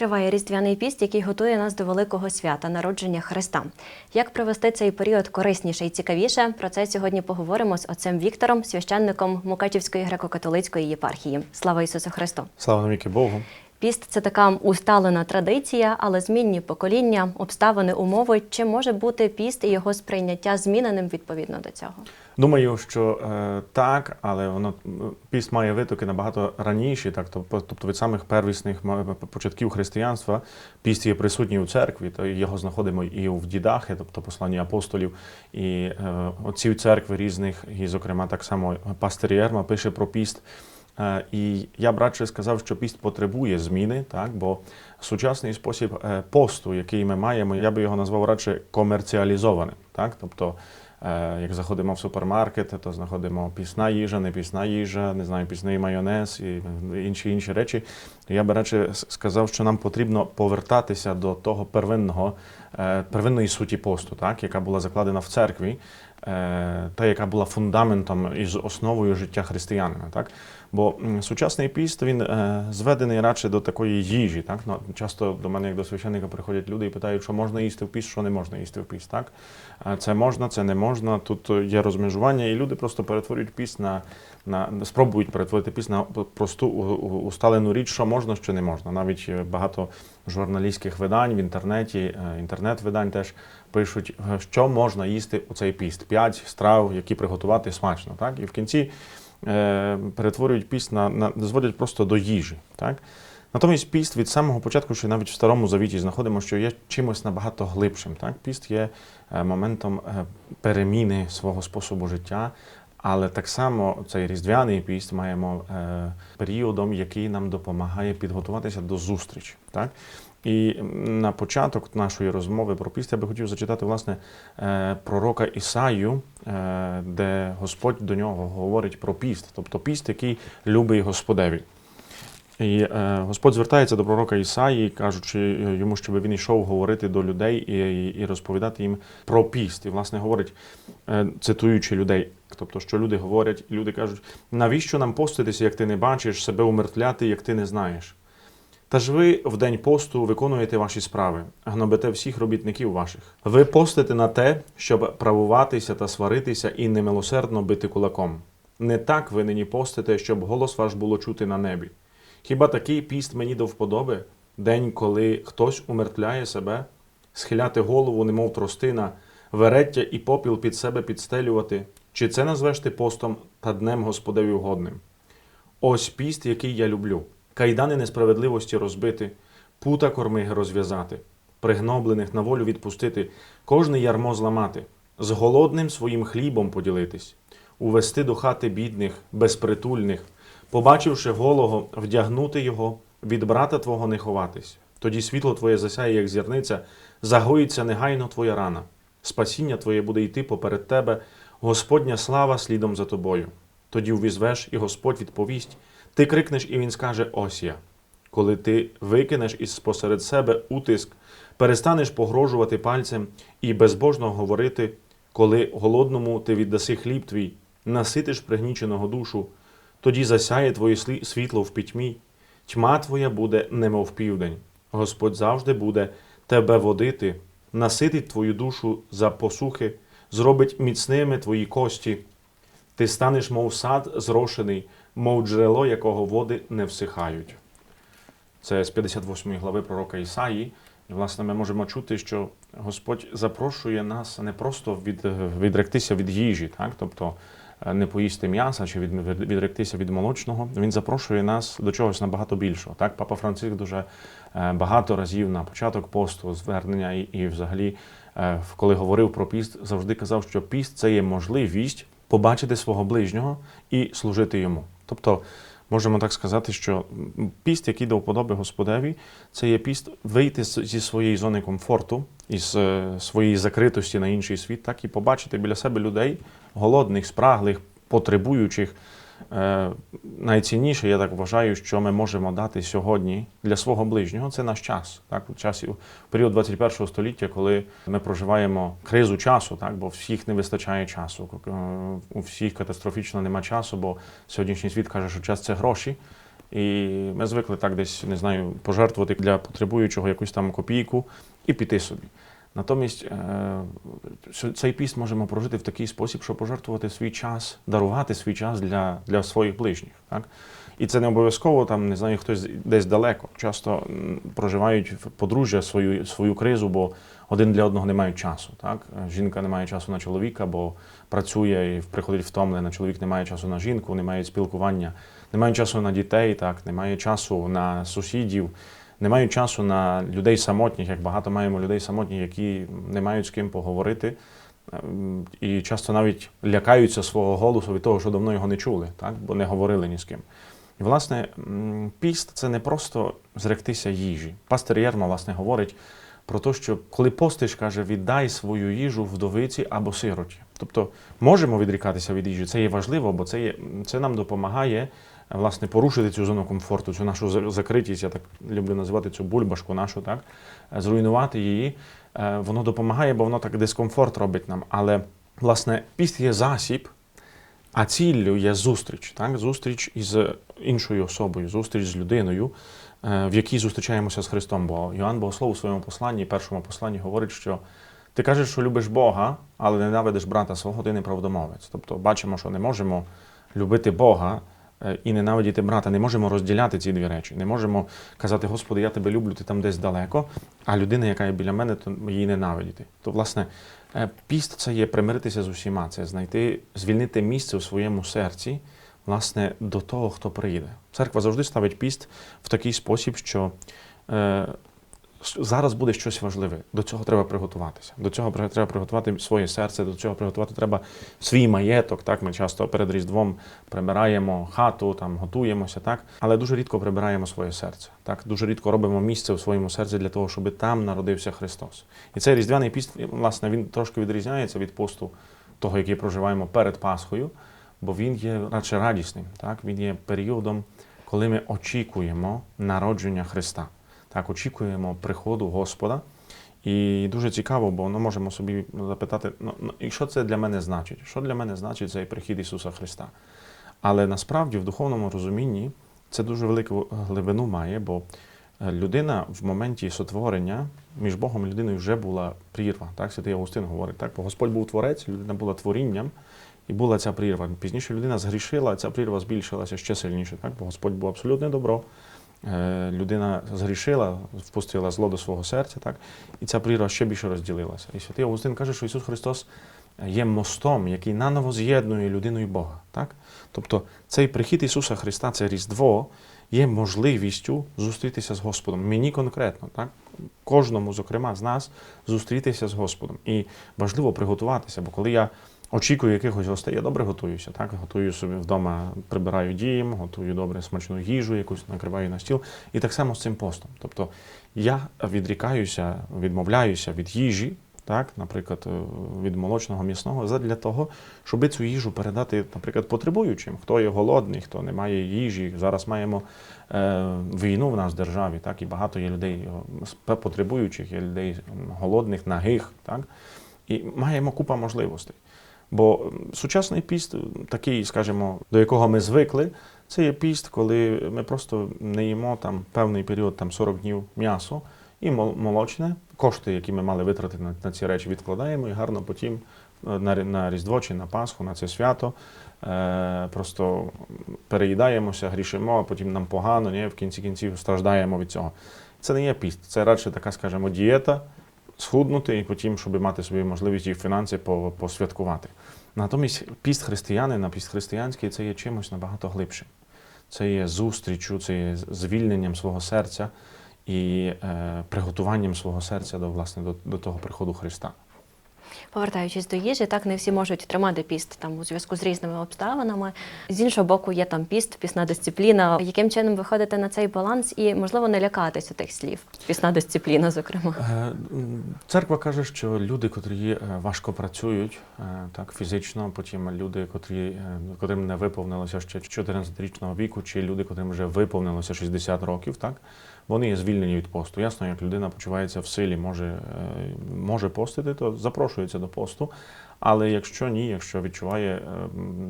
Триває різдвяний піст, який готує нас до великого свята народження Христа. Як провести цей період корисніше і цікавіше? Про це сьогодні поговоримо з отцем Віктором, священником Мукачівської греко-католицької єпархії. Слава Ісусу Христу! Слава навіки Богу. Піст це така усталена традиція, але змінні покоління, обставини, умови. Чи може бути піст і його сприйняття зміненим відповідно до цього? Думаю, що е, так, але воно піст має витоки набагато раніше, так тобто, від самих первісних початків християнства піст є присутній у церкві, то його знаходимо і в дідахи, тобто посланні апостолів, і е, отців церкви різних, і, зокрема, так само пастир Єрма пише про піст. Е, І я б радше сказав, що піст потребує зміни, так бо сучасний спосіб е, посту, який ми маємо, я би його назвав радше комерціалізованим. Так? Тобто, е, як заходимо в супермаркет, то знаходимо пісна їжа, не пісна їжа, не знаю, пісний майонез і інші інші речі. Я би радше сказав, що нам потрібно повертатися до того первинного, первинної суті посту, так? яка була закладена в церкві. Е, Та, яка була фундаментом і основою життя християнина, так Бо сучасний піст він е, зведений радше до такої їжі. Так? Ну, часто до мене, як до священника, приходять люди і питають, що можна їсти в піст, що не можна їсти в піст. Так? Е, Це можна, це не можна. Тут є розмежування, і люди просто перетворюють піст на, на спробують перетворити піст на просту усталену річ, що можна, що не можна. Навіть е, багато журналістських видань в інтернеті, е, інтернет-видань теж пишуть, е, що можна їсти у цей піст. П'ять страв, які приготувати смачно. Так? І в кінці е, перетворюють піст на, на зводять просто до їжі. Так? Натомість піст від самого початку, що навіть в старому завіті знаходимо, що є чимось набагато глибшим. Так? Піст є е, моментом переміни свого способу життя. Але так само цей різдвяний піст маємо е, періодом, який нам допомагає підготуватися до зустрічі. Так? І на початок нашої розмови про піст я би хотів зачитати власне е, пророка Ісаю, е, де Господь до нього говорить про піст, тобто піст, який любить Господеві. І е, Господь звертається до пророка Ісаї, кажучи йому, щоб він йшов говорити до людей і, і, розповідати їм про піст. І, власне, говорить, цитуючи людей, тобто, що люди говорять, люди кажуть, навіщо нам поститися, як ти не бачиш, себе умертвляти, як ти не знаєш? Та ж ви в день посту виконуєте ваші справи, гнобите всіх робітників ваших. Ви постите на те, щоб правуватися та сваритися і немилосердно бити кулаком. Не так ви нині постите, щоб голос ваш було чути на небі. Хіба такий піст мені до вподоби? День, коли хтось умертвляє себе, схиляти голову, немов тростина, вереття і попіл під себе підстелювати, чи це назвеш ти постом та днем Господеві угодним? Ось піст, який я люблю. Кайдани несправедливості розбити, пута корми розв'язати, пригноблених на волю відпустити, кожне ярмо зламати, з голодним своїм хлібом поділитись, увести до хати бідних, безпритульних, побачивши голого, вдягнути його, від брата твого не ховатись. Тоді світло твоє засяє, як зірниця, загоїться негайно твоя рана. Спасіння твоє буде йти поперед тебе, Господня слава слідом за тобою. Тоді увізвеш, і Господь відповість. Ти крикнеш, і він скаже: Ось я. Коли ти викинеш із посеред себе утиск, перестанеш погрожувати пальцем і безбожно говорити, коли голодному ти віддаси хліб твій, наситиш пригніченого душу, тоді засяє твоє світло в пітьмі, тьма твоя буде немов південь. Господь завжди буде тебе водити, наситить твою душу за посухи, зробить міцними твої кості. Ти станеш, мов сад зрошений, мов джерело, якого води не всихають. Це з 58 глави пророка Ісаї. І, власне, ми можемо чути, що Господь запрошує нас не просто від, відректися від їжі, так? тобто е, не поїсти м'яса чи від, від- відректися від молочного. Він запрошує нас до чогось набагато більшого. Так? Папа Франциск дуже е, багато разів на початок посту, звернення і, і взагалі, коли говорив про піст, завжди казав, що піст це є можливість побачити свого ближнього і служити йому. Тобто, можемо так сказати, що піст, який до вподоби Господеві, це є піст вийти зі своєї зони комфорту, із е, своєї закритості на інший світ, так і побачити біля себе людей голодних, спраглих, потребуючих. Е, Найцінніше, я так вважаю, що ми можемо дати сьогодні для свого ближнього, це наш час. Так, у часі в період 21 століття, коли ми проживаємо кризу часу, так, бо всіх не вистачає часу. У всіх катастрофічно нема часу, бо сьогоднішній світ каже, що час це гроші. І ми звикли так десь, не знаю, пожертвувати для потребуючого якусь там копійку і піти собі. Натомість е, цей піст можемо прожити в такий спосіб, щоб пожертвувати свій час, дарувати свій час для, для своїх ближніх. Так? І це не обов'язково там, не знаю, хтось десь далеко. Часто проживають в подружжя свою, свою кризу, бо один для одного не мають часу. Так? Жінка не має часу на чоловіка, бо працює і приходить втомлена. Чоловік не має часу на жінку, не має спілкування, не має часу на дітей, так? не має часу на сусідів. Не мають часу на людей самотніх, як багато маємо людей самотніх, які не мають з ким поговорити, ем, і часто навіть лякаються свого голосу від того, що давно його не чули, так? бо не говорили ні з ким. І, власне, піст це не просто зректися їжі. Пастор Єрма, власне, говорить про те, що коли постиш, каже, віддай свою їжу вдовиці або сироті. Тобто можемо відрікатися від їжі, це є важливо, бо це, є, це нам допомагає власне порушити цю зону комфорту, цю нашу закритість, я так люблю називати цю бульбашку нашу, так зруйнувати її. Е, Воно допомагає, бо воно так дискомфорт робить нам. Але власне піст є засіб, а ціллю є зустріч, так? зустріч із іншою особою, зустріч з людиною, е, в якій зустрічаємося з Христом. Бо Йоанн Богослов у своєму посланні, першому посланні, говорить, що ти кажеш, що любиш Бога, але ненавидиш брата свого, ти неправдомовець. Тобто бачимо, що не можемо любити Бога і ненавидіти брата. Не можемо розділяти ці дві речі. Не можемо казати, Господи, я тебе люблю, ти там десь далеко, а людина, яка є біля мене, то її ненавидіти. То, власне, е, піст це є примиритися з усіма, це знайти, звільнити місце у своєму серці, власне, до того, хто приїде. Церква завжди ставить піст в такий спосіб, що е, зараз буде щось важливе. До цього треба приготуватися. До цього треба приготувати своє серце, до цього приготувати треба свій маєток. Так, ми часто перед Різдвом прибираємо хату, там готуємося, так, але дуже рідко прибираємо своє серце. Так, дуже рідко робимо місце в своєму серці для того, щоб там народився Христос. І цей різдвяний піст, власне, він трошки відрізняється від посту того, який проживаємо перед Пасхою, бо він є радше радісним. Так, він є періодом, коли ми очікуємо народження Христа. Так, очікуємо приходу Господа. І дуже цікаво, бо ми можемо собі запитати, ну, ну, і що це для мене значить? Що для мене значить цей прихід Ісуса Христа? Але насправді в духовному розумінні це дуже велику глибину має, бо е, людина в моменті сотворення між Богом і людиною вже була прірва. Так, Святий Августин говорить, так? бо Господь був творець, людина була творінням, і була ця прірва. Пізніше людина згрішила, ця прірва збільшилася ще сильніше, так? бо Господь був абсолютне добро. Е, Людина згрішила, впустила зло до свого серця, так? і ця прірва ще більше розділилася. І святий Августин каже, що Ісус Христос є мостом, який наново з'єднує людину і Бога. Так? Тобто цей прихід Ісуса Христа, це Різдво, є можливістю зустрітися з Господом. Мені конкретно, так? кожному, зокрема, з нас зустрітися з Господом. І важливо приготуватися, бо коли я очікую якихось гостей, я добре готуюся. Так? Готую собі вдома, прибираю дім, готую добре смачну їжу, якусь накриваю на стіл. І так само з цим постом. Тобто я відрікаюся, відмовляюся від їжі, так, наприклад, е, від молочного м'ясного, задля того, щоб цю їжу передати, наприклад, потребуючим, хто є голодний, хто не має їжі. Зараз маємо е, війну в нас в державі, так, і багато є людей е, потребуючих, є людей голодних, нагих, так, і маємо купа можливостей. Бо сучасний піст, такий, скажімо, до якого ми звикли, це є піст, коли ми просто не їмо там певний період, там 40 днів м'ясо і мол- молочне. Кошти, які ми мали витратити на, ці речі, відкладаємо і гарно потім е, на Різдво чи на Пасху, на це свято. Е, просто переїдаємося, грішимо, а потім нам погано, ні, в кінці кінців страждаємо від цього. Це не є піст, це радше така, скажімо, дієта, схуднути і потім, щоб мати собі можливість і фінанси по- посвяткувати. Натомість піст християнина, піст це є чимось набагато глибшим. Це є зустрічю, це є звільненням свого серця і е, приготуванням свого серця до, власне, до, до того приходу Христа. Повертаючись до їжі, так не всі можуть тримати піст там у зв'язку з різними обставинами. З іншого боку, є там піст, пісна дисципліна. Яким чином виходити на цей баланс і можливо не лякатися тих слів? Пісна дисципліна, зокрема. Е, Церква каже, що люди, котрі е, важко працюють е, так фізично, потім люди, котрі, котрим не виповнилося ще 14-річного віку, чи люди, котрим вже виповнилося 60 років, так вони є звільнені від посту. Ясно, як людина почувається в силі, може, е, може постити, то запрошується до посту. Але якщо ні, якщо відчуває е,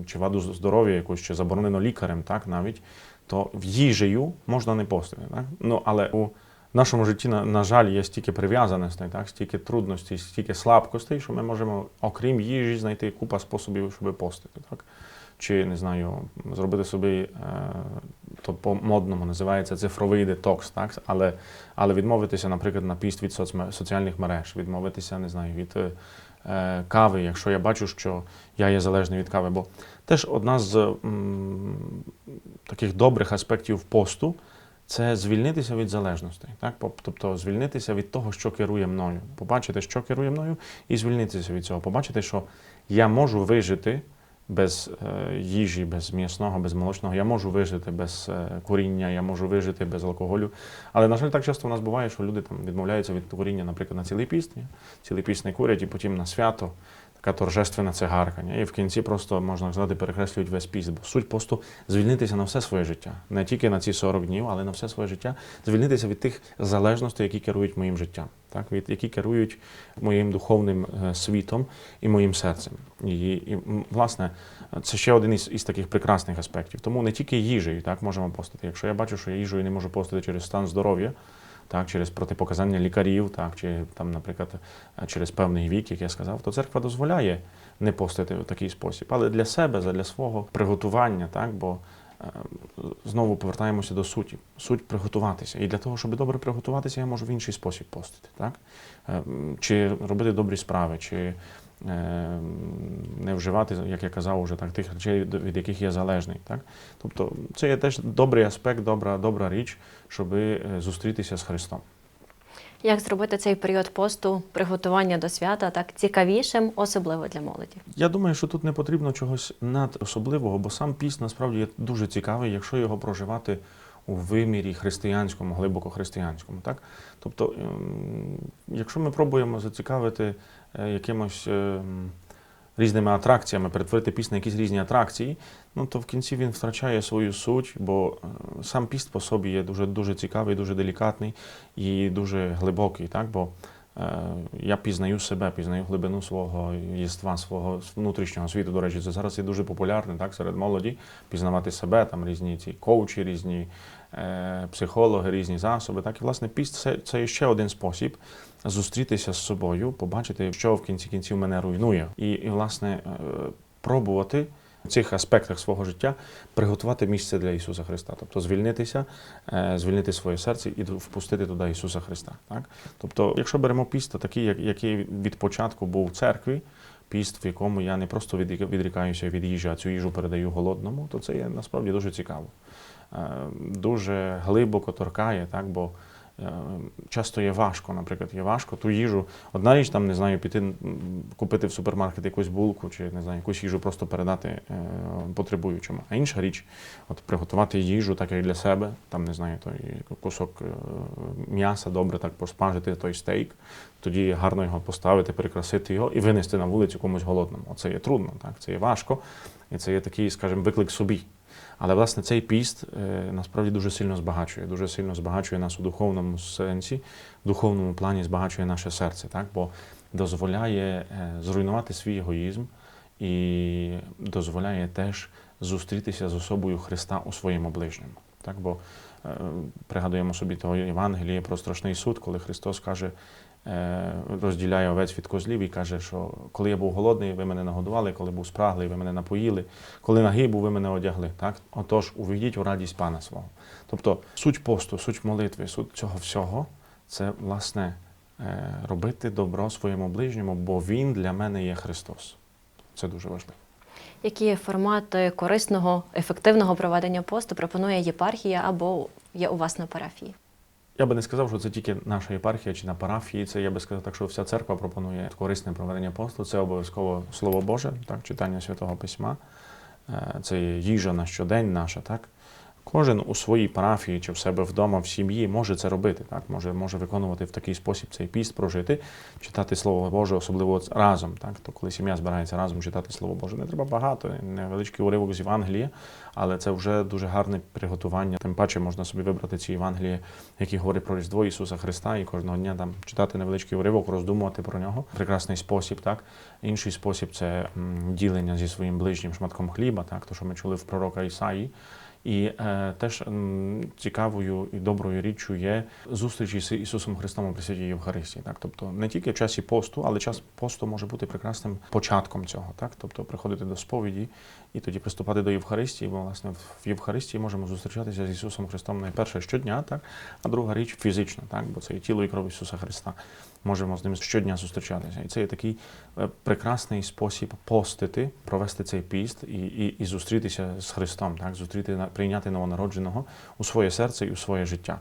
чи ваду здоров'я якусь, чи заборонено лікарем, так навіть, то в їжею можна не постити. Так? Ну, але у нашому житті, на, на жаль, є стільки прив'язаностей, так? стільки трудностей, стільки слабкостей, що ми можемо, окрім їжі, знайти купа способів, щоб постити. Так? Чи не знаю, зробити собі, е, то по-модному називається цифровий детокс, так? Але, але відмовитися, наприклад, на піст від соціальних мереж, відмовитися, не знаю, від е, кави, якщо я бачу, що я є залежний від кави. Бо теж одна з м, таких добрих аспектів посту це звільнитися від залежностей. Так? Тобто звільнитися від того, що керує мною. Побачити, що керує мною, і звільнитися від цього. Побачити, що я можу вижити без е, їжі, без м'ясного, без молочного. Я можу вижити без е, куріння, я можу вижити без алкоголю. Але, на жаль, так часто в нас буває, що люди там відмовляються від куріння, наприклад, на цілий піст. Цілий піст не курять, і потім на свято така торжественна цигарка. ні? І в кінці просто, можна сказати, перекреслюють весь піст. Бо суть посту звільнитися на все своє життя. Не тільки на ці 40 днів, але на все своє життя. Звільнитися від тих залежностей, які керують моїм життям, так? від, які керують моїм духовним е, світом і моїм серцем. І, і власне, це ще один із, із таких прекрасних аспектів. Тому не тільки їжею так, можемо постити. Якщо я бачу, що я їжею не можу постити через стан здоров'я, так, через протипоказання лікарів, так, чи там, наприклад, через певний вік, як я сказав, то церква дозволяє не постити в такий спосіб. Але для себе, для свого приготування, так, бо е, знову повертаємося до суті. Суть приготуватися. І для того, щоб добре приготуватися, я можу в інший спосіб постити. Так? Е, Чи робити добрі справи, чи не вживати, як я казав, уже так, тих речей, від яких я залежний. Так? Тобто це є теж добрий аспект, добра, добра річ, щоб е, зустрітися з Христом. Як зробити цей період посту, приготування до свята так цікавішим, особливо для молоді? Я думаю, що тут не потрібно чогось надособливого, бо сам піст насправді є дуже цікавий, якщо його проживати у вимірі християнському, глибоко християнському. Так? Тобто, ем, якщо ми пробуємо зацікавити якимось ем, різними атракціями, перетворити піст на якісь різні атракції, ну то в кінці він втрачає свою суть, бо е, сам піст по собі є дуже, дуже цікавий, дуже делікатний і дуже глибокий. Так? Бо Е, Я пізнаю себе, пізнаю глибину свого єства, свого внутрішнього світу. До речі, це зараз є дуже популярне так, серед молоді пізнавати себе, там різні ці коучі, різні е, психологи, різні засоби. Так, і власне піст це, це ще один спосіб зустрітися з собою, побачити, що в кінці кінців мене руйнує, і, і власне е, пробувати. В цих аспектах свого життя приготувати місце для Ісуса Христа, тобто звільнитися, е, звільнити своє серце і впустити туди Ісуса Христа. Так? Тобто, якщо беремо піст, то такий, як- який від початку був в церкві, піст, в якому я не просто відрікаюся від їжі, а цю їжу передаю голодному, то це є насправді дуже цікаво. Е, Дуже глибоко торкає, так? бо часто є важко, наприклад, є важко ту їжу. Одна річ там, не знаю, піти купити в супермаркет якусь булку чи не знаю, якусь їжу просто передати е, потребуючому. А інша річ, от приготувати їжу, так як для себе, там не знаю, той кусок е, м'яса добре так посмажити той стейк, тоді гарно його поставити, прикрасити його і винести на вулицю комусь голодному. Оце є трудно, так? це є важко, і це є такий, скажімо, виклик собі. Але власне цей піст е, насправді дуже сильно збагачує, дуже сильно збагачує нас у духовному сенсі, в духовному плані збагачує наше серце, так? бо дозволяє е, зруйнувати свій егоїзм і дозволяє теж зустрітися з особою Христа у своєму ближньому. Так? Бо е, пригадуємо собі того Євангелія про страшний суд, коли Христос каже, розділяє овець від козлів і каже, що коли я був голодний, ви мене нагодували, коли був спраглий, ви мене напоїли, коли нагий ви мене одягли. Так? Отож, увійдіть у радість Пана свого. Тобто суть посту, суть молитви, суть цього всього це власне е, робити добро своєму ближньому, бо Він для мене є Христос. Це дуже важливо. Які формати корисного, ефективного проведення посту пропонує єпархія або є у вас на парафії? Я би не сказав, що це тільки наша єпархія чи на парафії. Це я би сказав так, що вся церква пропонує корисне проведення посту. Це обов'язково Слово Боже, так, читання Святого Письма. Е, Це їжа на щодень наша, так. Кожен у своїй парафії чи в себе вдома, в сім'ї може це робити, так? може, може виконувати в такий спосіб цей піст, прожити, читати Слово Боже, особливо разом. Так? То коли сім'я збирається разом читати Слово Боже, не треба багато, невеличкий уривок з Євангелія, але це вже дуже гарне приготування. Тим паче можна собі вибрати ці Євангелії, які говорять про Різдво Ісуса Христа, і кожного дня там читати невеличкий уривок, роздумувати про нього. Прекрасний спосіб, так? Інший спосіб це ділення зі своїм ближнім шматком хліба, так? то, що ми чули в пророка Ісаї. І е, теж цікавою і доброю річчю є зустрічі з Ісусом Христом у Пресвятій Євхаристії. Так? Тобто не тільки в часі посту, але час посту може бути прекрасним початком цього. Так? Тобто приходити до сповіді і тоді приступати до Євхаристії, бо власне в Євхаристії можемо зустрічатися з Ісусом Христом найперше щодня, так? а друга річ фізично, так? бо це і тіло і кров Ісуса Христа. Можемо з ним щодня зустрічатися. І це є такий е, прекрасний спосіб постити, провести цей піст і, і, і зустрітися з Христом, так? зустріти, прийняти новонародженого у своє серце і у своє життя.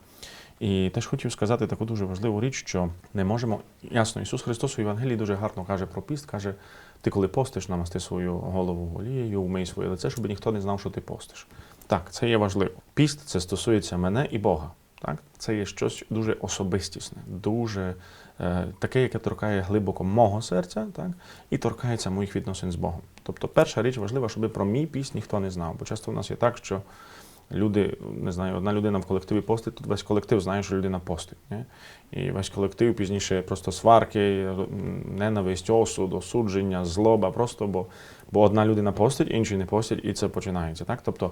І теж хотів сказати таку дуже важливу річ, що не можемо. Ясно, Ісус Христос у Євангелії дуже гарно каже про піст, каже: ти коли постиш, намасти свою голову олією, умий своє лице, щоб ніхто не знав, що ти постиш. Так, це є важливо. Піст це стосується мене і Бога. Так? Це є щось дуже особистісне, дуже е, таке, яке торкає глибоко мого серця, так? і торкається моїх відносин з Богом. Тобто, перша річ важлива, щоб про мій піст ніхто не знав. Бо часто в нас є так, що люди, не знаю, одна людина в колективі постить, тут весь колектив знає, що людина постить. І весь колектив пізніше просто сварки, ненависть, осуд, осудження, злоба, просто бо, бо одна людина постить, інші не постять, і це починається. Так? Тобто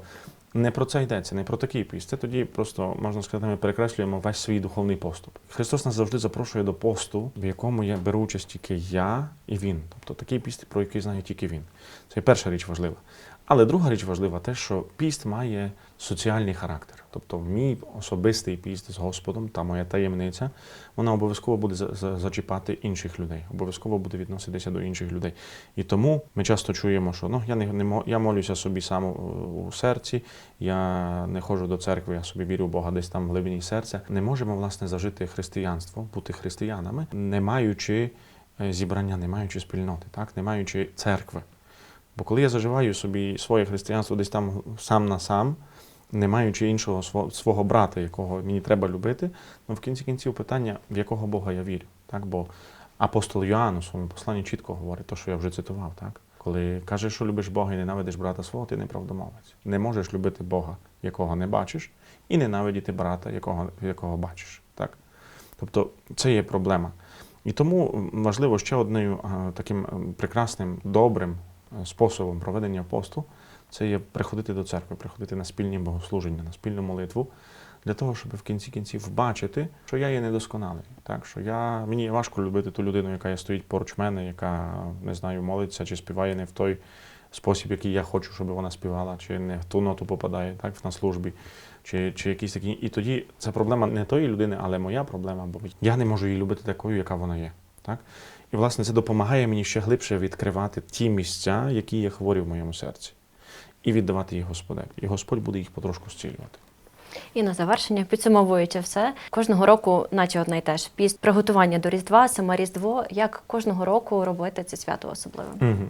не про це йдеться, не про такий піст. Це тоді просто, можна сказати, ми перекреслюємо весь свій духовний поступ. Христос нас завжди запрошує до посту, в якому я беру участь тільки я і Він. Тобто такий піст, про який знає тільки він. Це перша річ важлива. Але друга річ важлива те, що піст має соціальний характер. Тобто, мій особистий піст з Господом та моя таємниця, вона обов'язково буде за- за- зачіпати інших людей, обов'язково буде відноситися до інших людей. І тому ми часто чуємо, що ну я не, не я молюся собі сам у, у серці, я не ходжу до церкви, я собі вірю в Бога десь там в глибині серця. Не можемо власне зажити християнство, бути християнами, не маючи е, зібрання, не маючи спільноти, так, не маючи церкви. Бо коли я заживаю собі своє християнство десь там сам на сам, не маючи іншого свого, брата, якого мені треба любити, ну в кінці кінців питання, в якого Бога я вірю. Так? Бо апостол Йоанн у своєму посланні чітко говорить, те, що я вже цитував, так? коли кажеш, що любиш Бога і ненавидиш брата свого, ти неправдомовець. Не можеш любити Бога, якого не бачиш, і ненавидіти брата, якого, якого бачиш. Так? Тобто це є проблема. І тому важливо ще одним таким прекрасним, добрим е, способом проведення посту це є приходити до церкви, приходити на спільні богослуження, на спільну молитву, для того, щоб в кінці кінців бачити, що я є недосконалий. Так? Що я, мені важко любити ту людину, яка є стоїть поруч мене, яка не знаю, молиться чи співає не в той спосіб, який я хочу, щоб вона співала, чи не в ту ноту попадає так, на службі, чи, чи якісь такі. І тоді це проблема не тої людини, але моя проблема, бо я не можу її любити такою, яка вона є. Так? І, власне, це допомагає мені ще глибше відкривати ті місця, які є хворі в моєму серці, і віддавати їх Господеві. І Господь буде їх потрошку зцілювати. І на завершення, підсумовуючи все, кожного року, наче одне й те ж піст, приготування до Різдва, саме Різдво, як кожного року робити це свято особливим. Угу.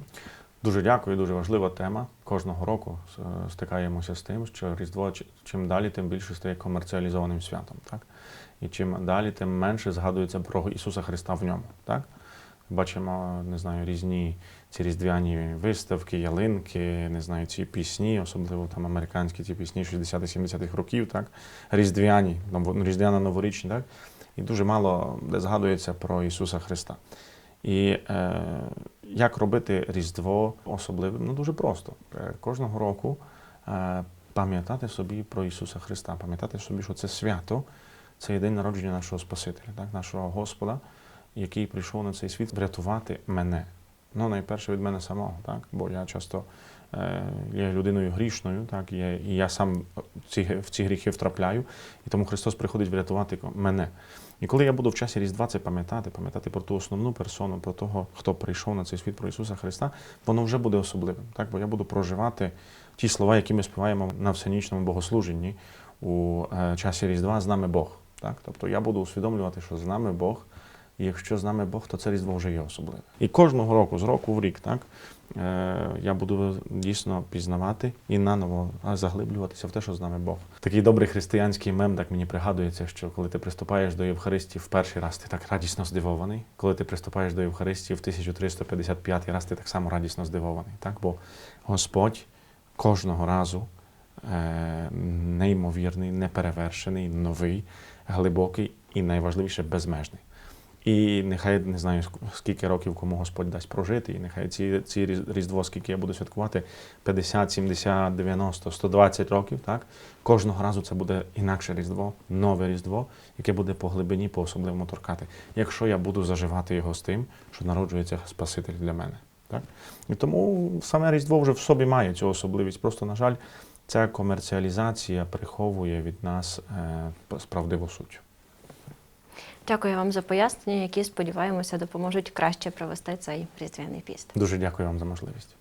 Дуже дякую, дуже важлива тема. Кожного року е, стикаємося з тим, що Різдво чим далі, тим більше стає комерціалізованим святом. Так? І чим далі, тим менше згадується про Ісуса Христа в ньому. Так? Бачимо, не знаю, різні ці різдвяні виставки, ялинки, не знаю, ці пісні, особливо там американські ці пісні 60-70-х років, так? різдвяні, ну, різдвяно-новорічні, так? і дуже мало де згадується про Ісуса Христа. І е, як робити Різдво особливим? Ну дуже просто. Е, Кожного року е, пам'ятати собі про Ісуса Христа, пам'ятати собі, що це свято, це день народження нашого Спасителя, так? нашого Господа, який прийшов на цей світ врятувати мене. Ну, найперше від мене самого, так? бо я часто е, є людиною грішною, так? Є, і я сам ці, в ці гріхи втрапляю, і тому Христос приходить врятувати мене. І коли я буду в часі Різдва це пам'ятати, пам'ятати про ту основну персону, про того, хто прийшов на цей світ, про Ісуса Христа, воно вже буде особливим. Так? Бо я буду проживати ті слова, які ми співаємо на всенічному богослуженні у е, часі Різдва з нами Бог. Так? Тобто я буду усвідомлювати, що з нами Бог, І якщо з нами Бог, то це Різдво вже є особливе. І кожного року, з року в рік, так, е, я буду дійсно пізнавати і наново заглиблюватися в те, що з нами Бог. Такий добрий християнський мем, так мені пригадується, що коли ти приступаєш до Євхаристії в перший раз, ти так радісно здивований. Коли ти приступаєш до Євхаристії в 1355 раз, ти так само радісно здивований. Так? Бо Господь кожного разу е, неймовірний, неперевершений, новий, глибокий і найважливіше безмежний. І нехай не знаю скільки років кому Господь дасть прожити, і нехай ці, ці Різдво, скільки я буду святкувати, 50, 70, 90, 120 років, так? Кожного разу це буде інакше Різдво, нове Різдво, яке буде по глибині, по особливому торкати. Якщо я буду заживати його з тим, що народжується Спаситель для мене. Так? І тому саме Різдво вже в собі має цю особливість. Просто, на жаль, ця комерціалізація приховує від нас е, справдиву суть. Дякую вам за пояснення, які сподіваємося допоможуть краще провести цей різдвяний піст. Дуже дякую вам за можливість.